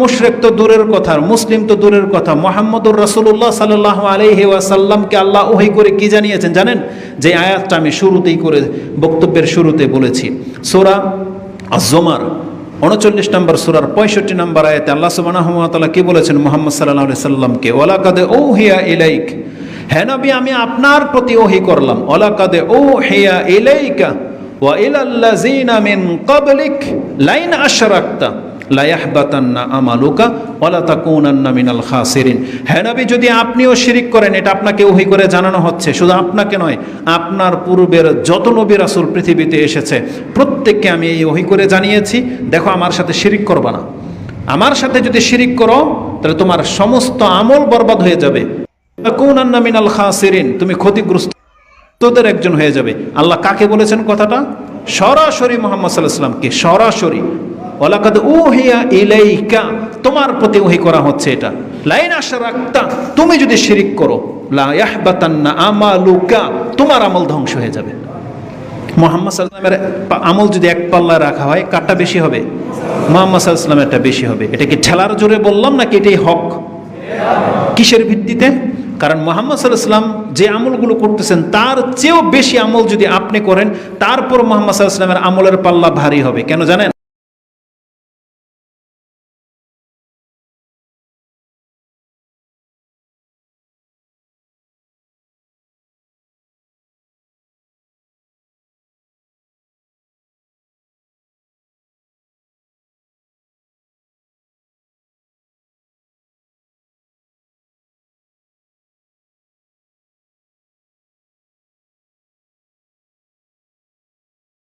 মুশরেক তো দূরের কথা, মুসলিম তো দূরের কথা। মোহাম্মদুর রাসূলুল্লাহ সাল্লাহ ওয়াসাল্লামকে আল্লাহ ওহি করে কি জানিয়েছেন জানেন? যে আয়াতটা আমি শুরুতেই করে, বক্তব্যের শুরুতে বলেছি। সোরা জমার উনচল্লিশ নম্বর সুরার পঁয়ষট্টি নম্বর আয়াতে আল্লাহ ওয়া কি বলেছেন মোহাম্মদ আলাইহি সাল্লামকে ওয়ালাকাদে ও হিয়া ইলাইক। হ্যাঁ নবী, আমি আপনার প্রতি ওহি করলাম। ওয়ালাকাদে ও হিয়া ইলাইকা ওয়া ইলাল্লাযিনা মিন ক্বাবলিক লাইন আশরাকতা। লায়াহবাতান্না আমালুকা ওয়ালা তাকুনান্না মিনাল খাসিরিন। হ্যাঁ নবী, যদি আপনিও শিরিক করেন, এটা আপনাকে ওহি করে জানানো হচ্ছে। শুধু আপনাকে নয়, আপনার পূর্বের যত নবী রাসূল পৃথিবীতে এসেছে, প্রত্যেককে আমি এই ওহি করে জানিয়েছি, দেখো আমার সাথে শিরিক করবা না। আমার সাথে যদি শিরিক করো, তাহলে তোমার সমস্ত আমল বরবাদ হয়ে যাবে। তাকুনান্না মিনাল খাসিরিন, তুমি ক্ষতিগ্রস্ত তোদের একজন হয়ে যাবে। আল্লাহ কাকে বলেছেন কথাটা? সরাসরি মোহাম্মদ সাল্লাহ সাল্লামকে সরাসরি। ওলাকাদ উহিয়া ইলাইকা, তোমার প্রতি ওহি করা হচ্ছে এটা। লাইন আশা রাখতা তুমি যদি শিরিক করো, লা ইয়াহবাতান্না আমালুকা, তোমার আমল ধ্বংস হয়ে যাবে। মোহাম্মদ সাল্লামের আমল যদি এক পাল্লায় রাখা হয়, কারটা বেশি হবে? মোহাম্মদ সাল্লামেরটা বেশি হবে। এটা কি ঠেলার জোরে বললাম নাকি এটাই হক? কিসের ভিত্তিতে? কারণ মোহাম্মদ সাল্লাহাম যে আমলগুলো করতেছেন, তার চেয়েও বেশি আমল যদি আপনি করেন, তারপর মোহাম্মদ সাল্লাহামের আমলের পাল্লা ভারী হবে। কেন জানেন?